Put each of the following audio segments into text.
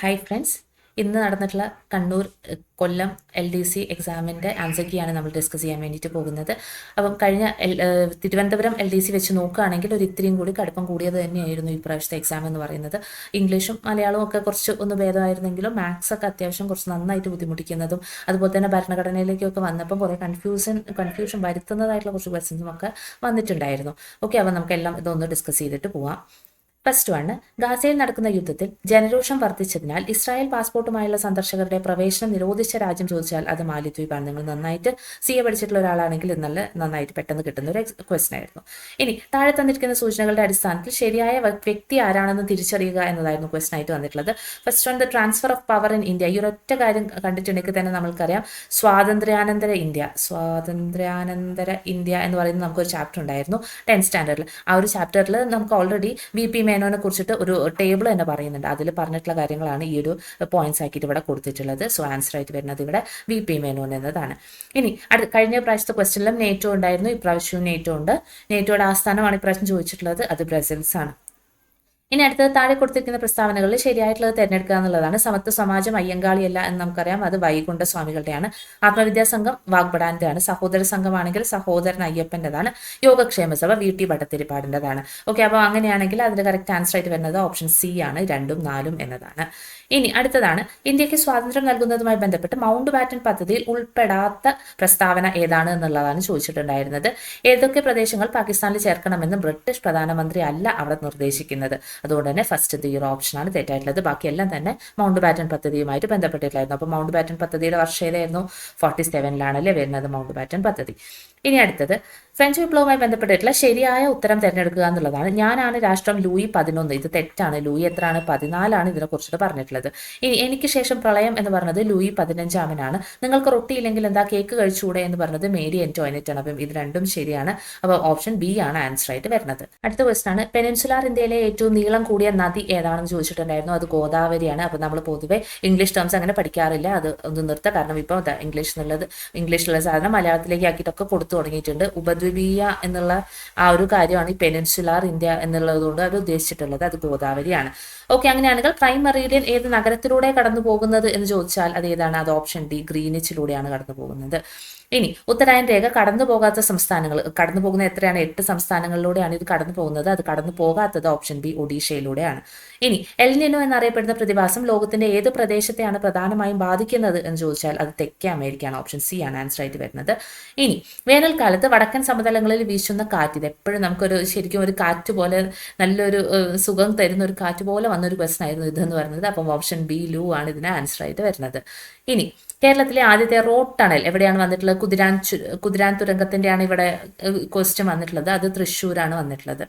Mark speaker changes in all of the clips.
Speaker 1: hi friends ഇന്ന് നടന്നിട്ടുള്ള Kannur Kollam L D C എക്സാമിൻ്റെ ആൻസർ കീയാണ് നമ്മൾ ഡിസ്കസ് ചെയ്യാൻ വേണ്ടിയിട്ട് പോകുന്നത് അപ്പം കഴിഞ്ഞ തിരുവനന്തപുരം എൽ ഡി സി വെച്ച് നോക്കുകയാണെങ്കിൽ ഒരു ഇത്രയും കൂടി കടുപ്പം കൂടിയത് തന്നെയായിരുന്നു ഈ പ്രാവശ്യത്തെ എക്സാം എന്ന് പറയുന്നത് ഇംഗ്ലീഷും മലയാളവും ഒക്കെ കുറച്ച് ഒന്ന് ഭേദമായിരുന്നെങ്കിലും മാത്സ് ഒക്കെ അത്യാവശ്യം കുറച്ച് നന്നായിട്ട് ബുദ്ധിമുട്ടിക്കുന്നതും അതുപോലെ തന്നെ ഭരണഘടനയിലേക്കൊക്കെ വന്നപ്പം കുറേ കൺഫ്യൂഷൻ കൺഫ്യൂഷൻ വരുത്തുന്നതായിട്ടുള്ള കുറച്ച് ക്വസ്റ്റ്യൻസും ഒക്കെ വന്നിട്ടുണ്ടായിരുന്നു ഓക്കെ അപ്പം നമുക്കെല്ലാം ഇതൊന്ന് ഡിസ്കസ് ചെയ്തിട്ട് പോവാം പ്ലസ് ടു ആണ് ഗാസയിൽ നടക്കുന്ന യുദ്ധത്തിൽ ജനരോഷം വർദ്ധിച്ചതിനാൽ ഇസ്രായേൽ പാസ്പോർട്ടുമായുള്ള സന്ദർശകരുടെ പ്രവേശനം നിരോധിച്ച രാജ്യം ചോദിച്ചാൽ അത് മാലിദ്വീപാണ് നിങ്ങൾ നന്നായിട്ട് സി എ പഠിച്ചിട്ടുള്ള ഒരാളാണെങ്കിൽ നല്ല നന്നായിട്ട് പെട്ടെന്ന് കിട്ടുന്ന ഒരു ക്വസ്റ്റൻ ആയിരുന്നു ഇനി താഴെ തന്നിരിക്കുന്ന സൂചനകളുടെ അടിസ്ഥാനത്തിൽ ശരിയായ വ്യക്തി ആരാണെന്ന് തിരിച്ചറിയുക എന്നതായിരുന്നു ക്വസ്റ്റൻ ആയിട്ട് വന്നിട്ടുള്ളത് first on the transfer of power in India ഈ ഒരൊറ്റ കാര്യം കണ്ടിട്ടുണ്ടെങ്കിൽ തന്നെ നമുക്കറിയാം സ്വാതന്ത്ര്യാനന്തര ഇന്ത്യ സ്വാതന്ത്ര്യാനന്തര ഇന്ത്യ എന്ന് പറയുന്നത് നമുക്കൊരു ചാപ്റ്റർ ഉണ്ടായിരുന്നു ടെൻത്ത് സ്റ്റാൻഡേർഡിൽ ആ ഒരു ചാപ്റ്ററിൽ നമുക്ക് ഓൾറെഡി ബി പി മേ നയനോനെ കുറിച്ചിട്ട് ഒരു ടേബിൾ തന്നെ പറയുന്നുണ്ട് അതിൽ പറഞ്ഞിട്ടുള്ള കാര്യങ്ങളാണ് ഈ ഒരു പോയിന്റ്സ് ആക്കിയിട്ട് ഇവിടെ കൊടുത്തിട്ടുള്ളത് സോ ആൻസർ ആയിട്ട് വരുന്നത് ഇവിടെ വി പി മേനോൻ എന്നതാണ് ഇനി അടുത്ത കഴിഞ്ഞ പ്രാവശ്യത്തെ ക്വസ്റ്റനിലും നേറ്റോ ഉണ്ടായിരുന്നു ഇപ്രാവശ്യവും നേറ്റോ ഉണ്ട് നേറ്റോയുടെ ആസ്ഥാനമാണ് ഇപ്രാവശ്യം ചോദിച്ചിട്ടുള്ളത് അത് ബ്രസൽസ് ആണ് ഇനി അടുത്തത് താഴെ കൊടുത്തിരിക്കുന്ന പ്രസ്താവനകളിൽ ശരിയായിട്ടുള്ളത് തിരഞ്ഞെടുക്കുക എന്നുള്ളതാണ് സമത്വ സമാജം അയ്യങ്കാളിയല്ല എന്ന് നമുക്കറിയാം അത് വൈകുണ്ഠ സ്വാമികളുടെയാണ് ആത്മവിദ്യാസംഘം വാഗ്ബടാന്റെയാണ് സഹോദര സംഘമാണെങ്കിൽ സഹോദരൻ അയ്യപ്പൻ്റെതാണ് യോഗക്ഷേമ സഭ വി ടി ഭട്ടത്തിരിപ്പാടിൻ്റെതാണ് ഓക്കെ അപ്പോൾ അങ്ങനെയാണെങ്കിൽ അതിൻ്റെ കറക്റ്റ് ആൻസർ ആയിട്ട് വരുന്നത് ഓപ്ഷൻ സി ആണ് രണ്ടും നാലും എന്നതാണ് ഇനി അടുത്തതാണ് ഇന്ത്യക്ക് സ്വാതന്ത്ര്യം നൽകുന്നതുമായി ബന്ധപ്പെട്ട് മൗണ്ട് ബാറ്റൻ പദ്ധതിയിൽ ഉൾപ്പെടാത്ത പ്രസ്താവന ഏതാണ് എന്നുള്ളതാണ് ചോദിച്ചിട്ടുണ്ടായിരുന്നത് ഏതൊക്കെ പ്രദേശങ്ങൾ പാകിസ്ഥാനിൽ ചേർക്കണമെന്ന് ബ്രിട്ടീഷ് പ്രധാനമന്ത്രി അല്ല അവിടെ നിർദ്ദേശിക്കുന്നത് അതുകൊണ്ട് തന്നെ ഫസ്റ്റത്തെ ഈ ഒരു ഓപ്ഷനാണ് തെറ്റായിട്ടുള്ളത് ബാക്കിയെല്ലാം തന്നെ മൗണ്ട് പാറ്റേൺ പദ്ധതിയുമായിട്ട് ബന്ധപ്പെട്ടിട്ടുണ്ടായിരുന്നു അപ്പോൾ മൗണ്ട് പാറ്റേൺ പദ്ധതിയുടെ വർഷയിലായിരുന്നു ഫോർട്ടി സെവനിലാണല്ലേ വരുന്നത് മൗണ്ട് പാറ്റേൺ പദ്ധതി ഇനി അടുത്തത് ഫ്രഞ്ച് വിപ്ലവവുമായി ബന്ധപ്പെട്ടിട്ടുള്ള ശരിയായ ഉത്തരം തിരഞ്ഞെടുക്കുക എന്നുള്ളതാണ് ഞാനാണ് രാഷ്ട്രം ലൂയി പതിനൊന്ന് ഇത് തെറ്റാണ് ലൂയി എത്രയാണ് പതിനാലാണ് കുറിച്ചിട്ട് പറഞ്ഞിട്ടുള്ളത് ഇനി എനിക്ക് ശേഷം പ്രളയം എന്ന് പറഞ്ഞത് ലൂയി പതിനഞ്ചാമനാണ് നിങ്ങൾക്ക് റൊട്ടിയില്ലെങ്കിൽ എന്താ കേക്ക് കഴിച്ചുകൂടെ എന്ന് പറഞ്ഞത് മേരി എൻറ്റോയിനറ്റ് ആണ് അപ്പം ഇത് രണ്ടും ശരിയാണ് അപ്പോൾ ഓപ്ഷൻ ബി ആണ് ആൻസർ ആയിട്ട് വരുന്നത് അടുത്ത ക്വസ്റ്റൻ ആണ് പെനിൻസുലാർ ഇന്ത്യയിലെ ഏറ്റവും നീളം കൂടിയ നദി ഏതാണെന്ന് ചോദിച്ചിട്ടുണ്ടായിരുന്നു അത് ഗോദാവരിയാണ് അപ്പം നമ്മൾ പൊതുവെ ഇംഗ്ലീഷ് ടേംസ് അങ്ങനെ പഠിക്കാറില്ല അത് ഒന്ന് നിർത്തുക കാരണം ഇപ്പോൾ ഇംഗ്ലീഷ് എന്നുള്ളത് ഇംഗ്ലീഷിലുള്ള സാധനം മലയാളത്തിലേക്ക് ആക്കിയിട്ടൊക്കെ കൊടുത്തു കൊടുത്തു തുടങ്ങിയിട്ടുണ്ട് ഉപദ്വീപീയ എന്നുള്ള ആ ഒരു കാര്യമാണ് ഈ പെനൻസുലാർ ഇന്ത്യ എന്നുള്ളതുകൊണ്ട് അവർ ഉദ്ദേശിച്ചിട്ടുള്ളത് അത് ഗോദാവരിയാണ് ഓക്കെ അങ്ങനെയാണെങ്കിൽ മെറീഡിയൻ ഏത് നഗരത്തിലൂടെ കടന്നു പോകുന്നത് എന്ന് ചോദിച്ചാൽ അത് ഏതാണ് അത് ഓപ്ഷൻ ഡി ഗ്രീനിച്ചിലൂടെയാണ് കടന്നു പോകുന്നത് ഇനി ഉത്തരായൻ രേഖ കടന്നു പോകാത്ത സംസ്ഥാനങ്ങൾ കടന്നു പോകുന്ന എത്രയാണ് എട്ട് സംസ്ഥാനങ്ങളിലൂടെയാണ് ഇത് കടന്നു പോകുന്നത് അത് കടന്നു പോകാത്തത് ഓപ്ഷൻ ബി ഒഡീഷയിലൂടെയാണ് ഇനി എൽനിനോ എന്നറിയപ്പെടുന്ന പ്രതിഭാസം ലോകത്തിന്റെ ഏത് പ്രദേശത്തെയാണ് പ്രധാനമായും ബാധിക്കുന്നത് എന്ന് ചോദിച്ചാൽ അത് തെക്കേ അമേരിക്കയാണ് ഓപ്ഷൻ സി ആണ് ആൻസർ ആയിട്ട് വരുന്നത് ഇനി വേനൽക്കാലത്ത് വടക്കൻ സമതലങ്ങളിൽ വീശുന്ന കാറ്റ് ഇത് എപ്പോഴും നമുക്കൊരു ശരിക്കും ഒരു കാറ്റ് പോലെ നല്ലൊരു സുഖം തരുന്ന ഒരു കാറ്റ് പോലെ വന്നൊരു ക്വസ്റ്റൻ ആയിരുന്നു ഇതെന്ന് പറയുന്നത് അപ്പം ഓപ്ഷൻ ബി ലു ആണ് ഇതിന് ആൻസർ ആയിട്ട് വരുന്നത് ഇനി കേരളത്തിലെ ആദ്യത്തെ റോഡ് ടണൽ എവിടെയാണ് വന്നിട്ടുള്ളത് കുതിരാൻ കുതിരാൻ തുരങ്കത്തിന്റെയാണ് ഇവിടെ ക്വസ്റ്റ്യൻ വന്നിട്ടുള്ളത് അത് തൃശ്ശൂരാണ് വന്നിട്ടുള്ളത്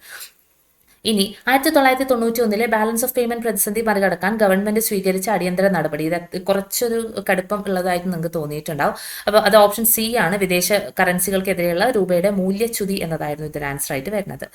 Speaker 1: ഇനി ആയിരത്തി തൊള്ളായിരത്തി തൊണ്ണൂറ്റി ഒന്നിലെ ബാലൻസ് ഓഫ് പേയ്മെന്റ് പ്രതിസന്ധി മറികടക്കാൻ ഗവൺമെന്റ് സ്വീകരിച്ച അടിയന്തര നടപടി ഇത് കുറച്ചൊരു കടുപ്പം ഉള്ളതായിട്ട് നിങ്ങൾക്ക് തോന്നിയിട്ടുണ്ടാവും അപ്പോൾ അത് ഓപ്ഷൻ സി ആണ് വിദേശ കറൻസികൾക്കെതിരെയുള്ള രൂപയുടെ മൂല്യച്യുതി എന്നതായിരുന്നു ഇതിൻ്റെ ആൻസർ ആയിട്ട് വരുന്നത്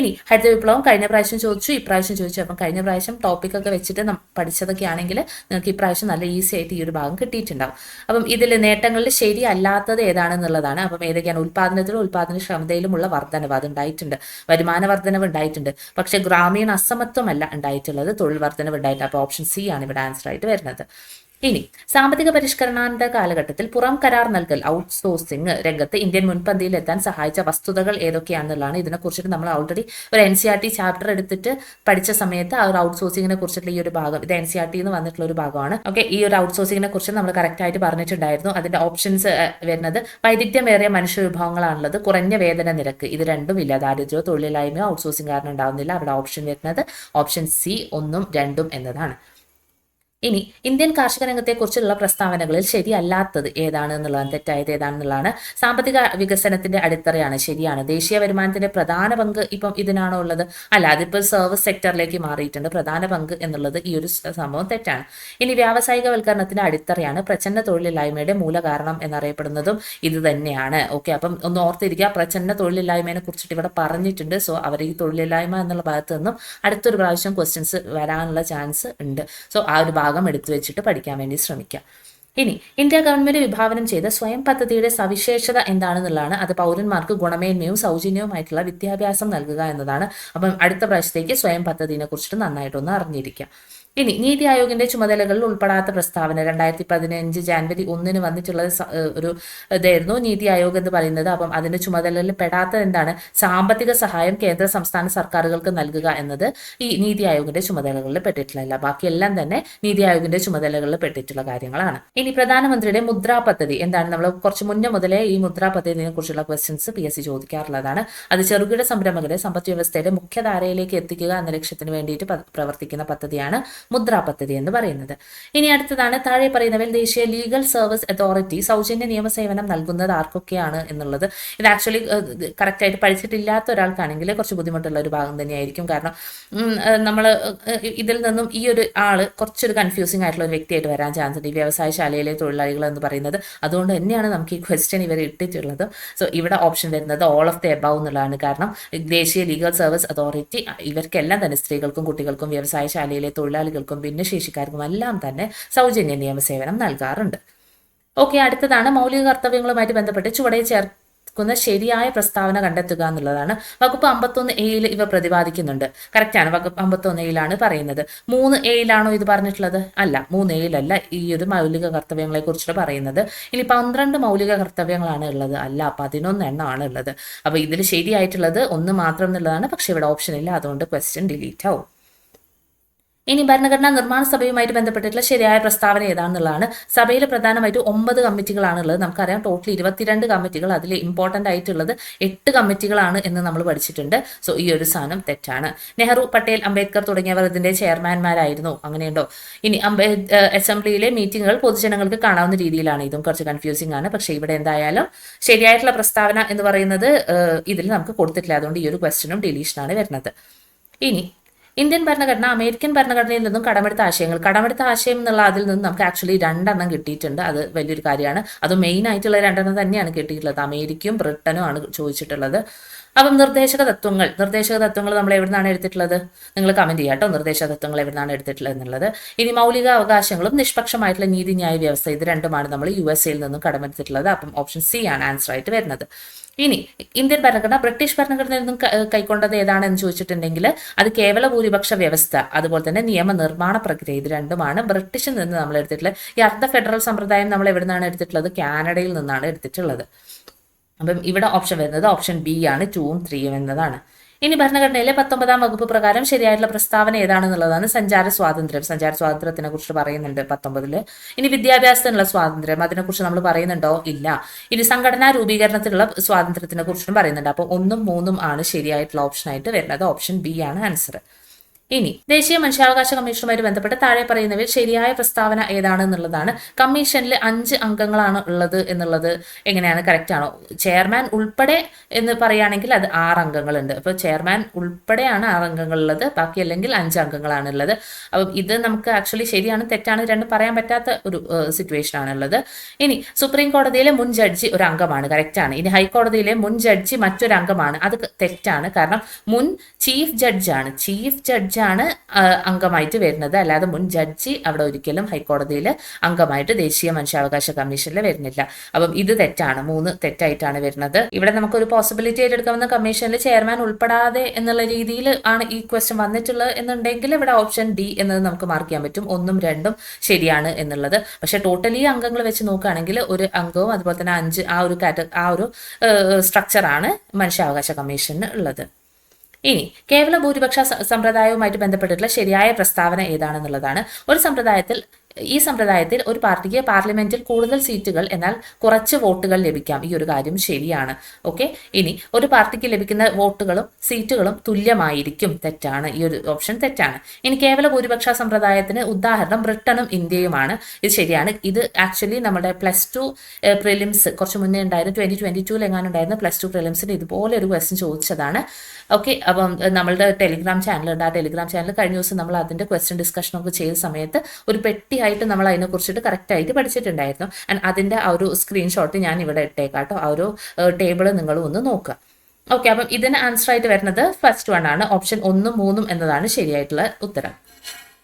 Speaker 1: ഇനി ഹരിത വിപ്ലവം കഴിഞ്ഞ പ്രാവശ്യം ചോദിച്ചു ഇപ്രാവശ്യം ചോദിച്ചു അപ്പം കഴിഞ്ഞ പ്രാവശ്യം ടോപ്പിക് ഒക്കെ വെച്ചിട്ട് പഠിച്ചതൊക്കെ ആണെങ്കിൽ നിങ്ങൾക്ക് ഇപ്രാവശ്യം നല്ല ഈസി ആയിട്ട് ഈ ഒരു ഭാഗം കിട്ടിയിട്ടുണ്ടാവും അപ്പം ഇതിൽ നേട്ടങ്ങളിൽ ശരിയല്ലാത്തത് ഏതാണെന്നുള്ളതാണ് അപ്പം ഏതൊക്കെയാണ് ഉൽപ്പാദനത്തിലും ഉൽപ്പാദന ക്ഷമതയിലുമുള്ള വർധനവ് അത് ഉണ്ടായിട്ടുണ്ട് വരുമാന വർധനവ് ഉണ്ടായിട്ടുണ്ട് പക്ഷേ ഗ്രാമീണ അസമത്വമല്ല ഉണ്ടായിട്ടുള്ളത് തൊഴിൽ വർധനവ് ഉണ്ടായിട്ട് അപ്പോൾ ഓപ്ഷൻ സി ആണ് ഇവിടെ ആൻസർ ആയിട്ട് വരുന്നത് ഇനി സാമ്പത്തിക പരിഷ്കരണാനന്തര കാലഘട്ടത്തിൽ പുറം കരാർ നൽകൽ ഔട്ട്സോഴ്സിംഗ് രംഗത്ത് ഇന്ത്യൻ മുൻപന്തിയിൽ എത്താൻ സഹായിച്ച വസ്തുതകൾ ഏതൊക്കെയാണെന്നുള്ളതാണ് കുറിച്ചിട്ട് നമ്മൾ ഓൾറെഡി ഒരു N C R T chapter എടുത്തിട്ട് പഠിച്ച സമയത്ത് ആ ഒരു ഔട്ട്സോഴ്സിങ്ങിനെ കുറിച്ചിട്ടുള്ള ഈ ഒരു ഭാഗം ഇത് എൻ സി ആർ ടി എന്ന് വന്നിട്ടുള്ള ഒരു ഭാഗമാണ് ഓക്കെ ഈ ഒരു ഔട്ട്സോഴ്സിങ്ങിനെ കുറിച്ച് നമ്മൾ കറക്റ്റ് ആയിട്ട് പറഞ്ഞിട്ടുണ്ടായിരുന്നു അതിന്റെ ഓപ്ഷൻസ് വരുന്നത് വൈദഗ്ധ്യമേറിയ മനുഷ്യ വിഭവങ്ങളാണുള്ളത് കുറഞ്ഞ വേതന നിരക്ക് ഇത് രണ്ടും ഇല്ല ദാരിദ്ര്യോ തൊഴിലില്ലായ്മയോ ഔട്ട്സോഴ്സിംഗ് കാരണം ഉണ്ടാവുന്നില്ല അവിടെ ഓപ്ഷൻ വരുന്നത് ഓപ്ഷൻ സി ഒന്നും രണ്ടും എന്നതാണ് ഇനി ഇന്ത്യൻ കാർഷിക രംഗത്തെക്കുറിച്ചുള്ള പ്രസ്താവനകളിൽ ശരിയല്ലാത്തത് ഏതാണ് എന്നുള്ളതാണ് തെറ്റായത് ഏതാണെന്നുള്ളതാണ് സാമ്പത്തിക വികസനത്തിന്റെ അടിത്തറയാണ് ശരിയാണ് ദേശീയ വരുമാനത്തിന്റെ പ്രധാന പങ്ക് ഇപ്പം ഇതിനാണോ ഉള്ളത് അല്ല അതിപ്പോൾ സർവീസ് സെക്ടറിലേക്ക് മാറിയിട്ടുണ്ട് പ്രധാന പങ്ക് എന്നുള്ളത് ഈ ഒരു സംഭവം തെറ്റാണ് ഇനി വ്യാവസായിക വൽക്കരണത്തിന്റെ അടിത്തറയാണ് പ്രചന്ന തൊഴിലില്ലായ്മയുടെ മൂലകാരണം എന്നറിയപ്പെടുന്നതും ഇത് തന്നെയാണ് ഓക്കെ അപ്പം ഒന്ന് ഓർത്തിരിക്കുക പ്രചന്ന തൊഴിലില്ലായ്മയെ കുറിച്ചിട്ട് ഇവിടെ പറഞ്ഞിട്ടുണ്ട് സോ അവർ ഈ തൊഴിലില്ലായ്മ എന്നുള്ള ഭാഗത്ത് നിന്നും അടുത്തൊരു പ്രാവശ്യം ക്വസ്റ്റ്യൻസ് വരാനുള്ള ചാൻസ് ഉണ്ട് സോ ആ ഒരു ഭാഗം ഭാഗം എടുത്തു വെച്ചിട്ട് പഠിക്കാൻ വേണ്ടി ശ്രമിക്കുക ഇനി ഇന്ത്യ ഗവൺമെന്റ് വിഭാവനം ചെയ്ത സ്വയം പദ്ധതിയുടെ സവിശേഷത എന്താണെന്നുള്ളതാണ് അത് പൗരന്മാർക്ക് ഗുണമേന്മയും സൗജന്യവുമായിട്ടുള്ള വിദ്യാഭ്യാസം നൽകുക എന്നതാണ് അപ്പം അടുത്ത പ്രാവശ്യത്തേക്ക് സ്വയം പദ്ധതിയെ കുറിച്ചിട്ട് നന്നായിട്ടൊന്ന് അറിഞ്ഞിരിക്കുക ഇനി നീതി ആയോഗിന്റെ ചുമതലകളിൽ ഉൾപ്പെടാത്ത പ്രസ്താവന രണ്ടായിരത്തി പതിനഞ്ച് ജാനുവരി ഒന്നിന് വന്നിട്ടുള്ള ഒരു ഇതായിരുന്നു നീതി ആയോഗ് എന്ന് പറയുന്നത് അപ്പം അതിന്റെ ചുമതലയിൽ പെടാത്തത് എന്താണ് സാമ്പത്തിക സഹായം കേന്ദ്ര സംസ്ഥാന സർക്കാരുകൾക്ക് നൽകുക എന്നത് ഈ നീതി ആയോഗിന്റെ ചുമതലകളിൽ പെട്ടിട്ടുള്ളതല്ല ബാക്കിയെല്ലാം തന്നെ നീതി ആയോഗിന്റെ ചുമതലകളിൽ പെട്ടിട്ടുള്ള കാര്യങ്ങളാണ് ഇനി പ്രധാനമന്ത്രിയുടെ മുദ്രാ പദ്ധതി എന്താണ് നമ്മൾ കുറച്ച് മുന്നേ മുതലേ ഈ മുദ്രാ പദ്ധതിയെ കുറിച്ചുള്ള ക്വസ്റ്റ്യൻസ് പി എസ് സി ചോദിക്കാറുള്ളതാണ് അത് ചെറുകിട സംരംഭകരെ സമ്പദ് വ്യവസ്ഥയുടെ മുഖ്യധാരയിലേക്ക് എത്തിക്കുക എന്ന ലക്ഷ്യത്തിന് വേണ്ടിയിട്ട് പ്രവർത്തിക്കുന്ന പദ്ധതിയാണ് മുദ്രാ പദ്ധതി എന്ന് പറയുന്നത് ഇനി അടുത്തതാണ് താഴെ പറയുന്നവയിൽ ദേശീയ ലീഗൽ സർവീസ് അതോറിറ്റി സൗജന്യ നിയമസേവനം നൽകുന്നത് ആർക്കൊക്കെയാണ് എന്നുള്ളത് ഇത് ആക്ച്വലി കറക്റ്റായിട്ട് പഠിച്ചിട്ടില്ലാത്ത ഒരാൾക്കാണെങ്കിൽ കുറച്ച് ബുദ്ധിമുട്ടുള്ള ഒരു ഭാഗം തന്നെയായിരിക്കും കാരണം നമ്മൾ ഇതിൽ നിന്നും ഈ ഒരു ആൾ കുറച്ചൊരു കൺഫ്യൂസിംഗ് ആയിട്ടുള്ള ഒരു വ്യക്തിയായിട്ട് വരാൻ ചാൻസ് ഉണ്ട് ഈ വ്യവസായശാലയിലെ തൊഴിലാളികൾ എന്ന് പറയുന്നത് അതുകൊണ്ട് തന്നെയാണ് നമുക്ക് ഈ ക്വസ്റ്റ്യൻ ഇവർ ഇട്ടിട്ടുള്ളത് സോ ഇവിടെ ഓപ്ഷൻ വരുന്നത് ഓൾ ഓഫ് ദി എബവ് എന്നുള്ളതാണ് കാരണം ദേശീയ ലീഗൽ സർവീസ് അതോറിറ്റി ഇവർക്കെല്ലാം തന്നെ സ്ത്രീകൾക്കും കുട്ടികൾക്കും വ്യവസായശാലയിലെ തൊഴിലാളികൾ ഭിന്നശേഷിക്കാർക്കും എല്ലാം തന്നെ സൗജന്യ നിയമസേവനം നൽകാറുണ്ട് ഓക്കെ അടുത്തതാണ് മൗലിക കർത്തവ്യങ്ങളുമായിട്ട് ബന്ധപ്പെട്ട് ചുവടെ ചേർക്കുന്ന ശരിയായ പ്രസ്താവന കണ്ടെത്തുക എന്നുള്ളതാണ് വകുപ്പ് അമ്പത്തൊന്ന് എയിൽ ഇവ പ്രതിപാദിക്കുന്നുണ്ട് കറക്റ്റാണ് വകുപ്പ് അമ്പത്തൊന്ന് എയിലാണ് പറയുന്നത് മൂന്ന് എയിലാണോ ഇത് പറഞ്ഞിട്ടുള്ളത് അല്ല മൂന്ന് എയിലല്ല ഈ ഒരു മൗലിക കർത്തവ്യങ്ങളെ കുറിച്ചിട്ട് പറയുന്നത് ഇനി പന്ത്രണ്ട് മൗലിക കർത്തവ്യങ്ങളാണ് ഉള്ളത് അല്ല പതിനൊന്ന് എണ്ണമാണ് ഉള്ളത് അപ്പോൾ ഇതിൽ ശരിയായിട്ടുള്ളത് ഒന്ന് മാത്രം എന്നുള്ളതാണ് പക്ഷെ ഇവിടെ ഓപ്ഷൻ ഇല്ല അതുകൊണ്ട് ക്വസ്റ്റ്യൻ ഡിലീറ്റ് ആവും ഇനി ഭരണഘടനാ നിർമ്മാണ സഭയുമായിട്ട് ബന്ധപ്പെട്ടിട്ടുള്ള ശരിയായ പ്രസ്താവന ഏതാണെന്നുള്ളതാണ് സഭയിൽ പ്രധാനമായിട്ട് ഒമ്പത് കമ്മിറ്റികളാണുള്ളത് നമുക്കറിയാം ടോട്ടൽ ഇരുപത്തിരണ്ട് കമ്മിറ്റികൾ അതിൽ ഇമ്പോർട്ടൻ്റ് ആയിട്ടുള്ളത് എട്ട് കമ്മിറ്റികളാണ് എന്ന് നമ്മൾ പഠിച്ചിട്ടുണ്ട് സോ ഈ ഒരു സാധനം തെറ്റാണ് നെഹ്റു പട്ടേൽ അംബേദ്കർ തുടങ്ങിയവർ ഇതിന്റെ ചെയർമാൻമാരായിരുന്നു അങ്ങനെയുണ്ടോ ഇനി അസംബ്ലിയിലെ മീറ്റിങ്ങുകൾ പൊതുജനങ്ങൾക്ക് കാണാവുന്ന രീതിയിലാണ് ഇതും കുറച്ച് കൺഫ്യൂസിംഗ് ആണ് പക്ഷേ ഇവിടെ എന്തായാലും ശരിയായിട്ടുള്ള പ്രസ്താവന എന്ന് പറയുന്നത് ഇതിൽ നമുക്ക് കൊടുത്തിട്ടില്ല അതുകൊണ്ട് ഈ ഒരു ക്വസ്റ്റനും ഡിലീഷനാണ് വരുന്നത് ഇനി ഇന്ത്യൻ ഭരണഘടന അമേരിക്കൻ ഭരണഘടനയിൽ നിന്നും കടമെടുത്ത ആശയങ്ങൾ കടമെടുത്ത ആശയം എന്നുള്ള അതിൽ നിന്ന് നമുക്ക് ആക്ച്വലി രണ്ടെണ്ണം കിട്ടിയിട്ടുണ്ട് അത് വലിയൊരു കാര്യമാണ് അത് മെയിൻ ആയിട്ടുള്ള രണ്ടെണ്ണം തന്നെയാണ് കിട്ടിയിട്ടുള്ളത് അമേരിക്കയും ബ്രിട്ടനും ആണ് ചോദിച്ചിട്ടുള്ളത് അപ്പം നിർദ്ദേശക തത്വങ്ങൾ നിർദ്ദേശക തത്വങ്ങൾ നമ്മൾ എവിടുന്നാണ് എടുത്തിട്ടുള്ളത് നിങ്ങൾ കമന്റ് ചെയ്യാം കേട്ടോ നിർദ്ദേശക തത്വങ്ങൾ എവിടുന്നാണ് എടുത്തിട്ടുള്ളത് എന്നുള്ളത് ഇനി മൗലിക അവകാശങ്ങളും നിഷ്പക്ഷമായിട്ടുള്ള നീതിന്യായ വ്യവസ്ഥ ഇത് രണ്ടുമാണ് നമ്മൾ യു എസ് എയിൽ നിന്നും കടമെടുത്തിട്ടുള്ളത് അപ്പം ഓപ്ഷൻ സി ആണ് ആൻസർ ആയിട്ട് വരുന്നത് ഇനി ഇന്ത്യൻ ഭരണഘടന ബ്രിട്ടീഷ് ഭരണഘടനയിൽ നിന്നും കൈക്കൊണ്ടത് ഏതാണെന്ന് ചോദിച്ചിട്ടുണ്ടെങ്കിൽ അത് കേവല ഭൂരിപക്ഷ വ്യവസ്ഥ അതുപോലെ തന്നെ നിയമനിർമ്മാണ പ്രക്രിയ ഇത് രണ്ടുമാണ് ബ്രിട്ടീഷിൽ നിന്ന് നമ്മൾ എടുത്തിട്ടുള്ളത് ഈ അർദ്ധ ഫെഡറൽ സമ്പ്രദായം നമ്മൾ എവിടെ നിന്നാണ് എടുത്തിട്ടുള്ളത് കാനഡയിൽ നിന്നാണ് എടുത്തിട്ടുള്ളത് അപ്പം ഇവിടെ ഓപ്ഷൻ വരുന്നത് ഓപ്ഷൻ ബി ആണ് ടൂവും ത്രീയും എന്നതാണ് ഇനി ഭരണഘടനയിലെ പത്തൊമ്പതാം വകുപ്പ് പ്രകാരം ശരിയായിട്ടുള്ള പ്രസ്താവന ഏതാണെന്നുള്ളതാണ് സഞ്ചാര സ്വാതന്ത്ര്യം സഞ്ചാര സ്വാതന്ത്ര്യത്തിനെ കുറിച്ച് പറയുന്നുണ്ട് പത്തൊമ്പതില് ഇനി വിദ്യാഭ്യാസത്തിനുള്ള സ്വാതന്ത്ര്യം അതിനെക്കുറിച്ച് നമ്മൾ പറയുന്നുണ്ടോ ഇല്ല ഇനി സംഘടനാ രൂപീകരണത്തിലുള്ള സ്വാതന്ത്ര്യത്തിനെ കുറിച്ചും പറയുന്നുണ്ട് അപ്പോൾ ഒന്നും മൂന്നും ആണ് ശരിയായിട്ടുള്ള ഓപ്ഷൻ ആയിട്ട് വരുന്നത് ഓപ്ഷൻ ബി ആണ് ആൻസർ ഇനി ദേശീയ മനുഷ്യാവകാശ കമ്മീഷനുമായി ബന്ധപ്പെട്ട് താഴെ പറയുന്നവയിൽ ശരിയായ പ്രസ്താവന ഏതാണെന്നുള്ളതാണ് കമ്മീഷനിൽ അഞ്ച് അംഗങ്ങളാണ് ഉള്ളത് എന്നുള്ളത് എങ്ങനെയാണ് കറക്റ്റ് ആണോ ചെയർമാൻ ഉൾപ്പെടെ എന്ന് പറയുകയാണെങ്കിൽ അത് ആറ് അംഗങ്ങളുണ്ട് അപ്പോൾ ചെയർമാൻ ഉൾപ്പെടെയാണ് ആറ് അംഗങ്ങളുള്ളത് ബാക്കി അല്ലെങ്കിൽ അഞ്ച് അംഗങ്ങളാണ് ഉള്ളത് അപ്പം ഇത് നമുക്ക് ആക്ച്വലി ശരിയാണ് തെറ്റാണ് രണ്ടും പറയാൻ പറ്റാത്ത ഒരു സിറ്റുവേഷൻ ആണുള്ളത് ഇനി സുപ്രീം കോടതിയിലെ മുൻ ജഡ്ജി ഒരു അംഗമാണ് ആണ് ഇനി ഹൈക്കോടതിയിലെ മുൻ ജഡ്ജി മറ്റൊരു അംഗമാണ് അത് തെറ്റാണ് കാരണം മുൻ ചീഫ് ജഡ്ജാണ് ചീഫ് ജഡ്ജ് ജഡ്ജാണ് അംഗമായിട്ട് വരുന്നത് അല്ലാതെ മുൻ ജഡ്ജി അവിടെ ഒരിക്കലും ഹൈക്കോടതിയിൽ അംഗമായിട്ട് ദേശീയ മനുഷ്യാവകാശ കമ്മീഷനിൽ വരുന്നില്ല അപ്പം ഇത് തെറ്റാണ് മൂന്ന് തെറ്റായിട്ടാണ് വരുന്നത് ഇവിടെ നമുക്ക് ഒരു പോസിബിലിറ്റി ഏറ്റെടുക്കാവുന്ന കമ്മീഷനിൽ ചെയർമാൻ ഉൾപ്പെടാതെ എന്നുള്ള രീതിയിൽ ആണ് ഈ ക്വസ്റ്റ്യൻ വന്നിട്ടുള്ളത് എന്നുണ്ടെങ്കിൽ ഇവിടെ ഓപ്ഷൻ ഡി എന്നത് നമുക്ക് മാർക്ക് ചെയ്യാൻ പറ്റും ഒന്നും രണ്ടും ശരിയാണ് എന്നുള്ളത് പക്ഷേ ടോട്ടലി അംഗങ്ങൾ വെച്ച് നോക്കുകയാണെങ്കിൽ ഒരു അംഗവും അതുപോലെ തന്നെ അഞ്ച് ആ ഒരു കാറ്റ ആ ഒരു സ്ട്രക്ചറാണ് മനുഷ്യാവകാശ കമ്മീഷന് ഉള്ളത് ഇനി കേവല ഭൂരിപക്ഷ സമ്പ്രദായവുമായിട്ട് ബന്ധപ്പെട്ടിട്ടുള്ള ശരിയായ പ്രസ്താവന ഏതാണെന്നുള്ളതാണ് ഒരു സമ്പ്രദായത്തിൽ ഈ സമ്പ്രദായത്തിൽ ഒരു പാർട്ടിക്ക് പാർലമെന്റിൽ കൂടുതൽ സീറ്റുകൾ എന്നാൽ കുറച്ച് വോട്ടുകൾ ലഭിക്കാം ഈ ഒരു കാര്യം ശരിയാണ് ഓക്കെ ഇനി ഒരു പാർട്ടിക്ക് ലഭിക്കുന്ന വോട്ടുകളും സീറ്റുകളും തുല്യമായിരിക്കും തെറ്റാണ് ഈ ഒരു ഓപ്ഷൻ തെറ്റാണ് ഇനി കേവല ഭൂരിപക്ഷ സമ്പ്രദായത്തിന് ഉദാഹരണം ബ്രിട്ടനും ഇന്ത്യയുമാണ് ഇത് ശരിയാണ് ഇത് ആക്ച്വലി നമ്മുടെ പ്ലസ് ടു പ്രിലിംസ് കുറച്ച് മുന്നേ ഉണ്ടായിരുന്നു ട്വന്റി ട്വന്റി ടൂലെങ്ങാനും ഉണ്ടായിരുന്ന പ്ലസ് ടു പ്രിലിംസിന് ഇതുപോലെ ഒരു ക്വസ്റ്റ്യൻ ചോദിച്ചതാണ് ഓക്കെ അപ്പം നമ്മളുടെ ടെലിഗ്രാം ചാനലുണ്ട് ആ ടെലിഗ്രാം ചാനൽ കഴിഞ്ഞ ദിവസം നമ്മൾ അതിന്റെ ക്വസ്റ്റ്യൻ ഡിസ്കഷനൊക്കെ ചെയ്ത സമയത്ത് ഒരു പെട്ടി ആയിട്ട് നമ്മൾ കുറിച്ചിട്ട് കറക്റ്റായിട്ട് പഠിച്ചിട്ടുണ്ടായിരുന്നു ആൻഡ് അതിൻ്റെ ആ ഒരു സ്ക്രീൻഷോട്ട് ഞാൻ ഇവിടെ ഇട്ടേക്കാട്ടോ ആ ഒരു ടേബിൾ നിങ്ങൾ ഒന്ന് നോക്കുക ഓക്കെ അപ്പം ഇതിന് ആൻസർ ആയിട്ട് വരുന്നത് ഫസ്റ്റ് വൺ ആണ് ഓപ്ഷൻ ഒന്നും മൂന്നും എന്നതാണ് ശരിയായിട്ടുള്ള ഉത്തരം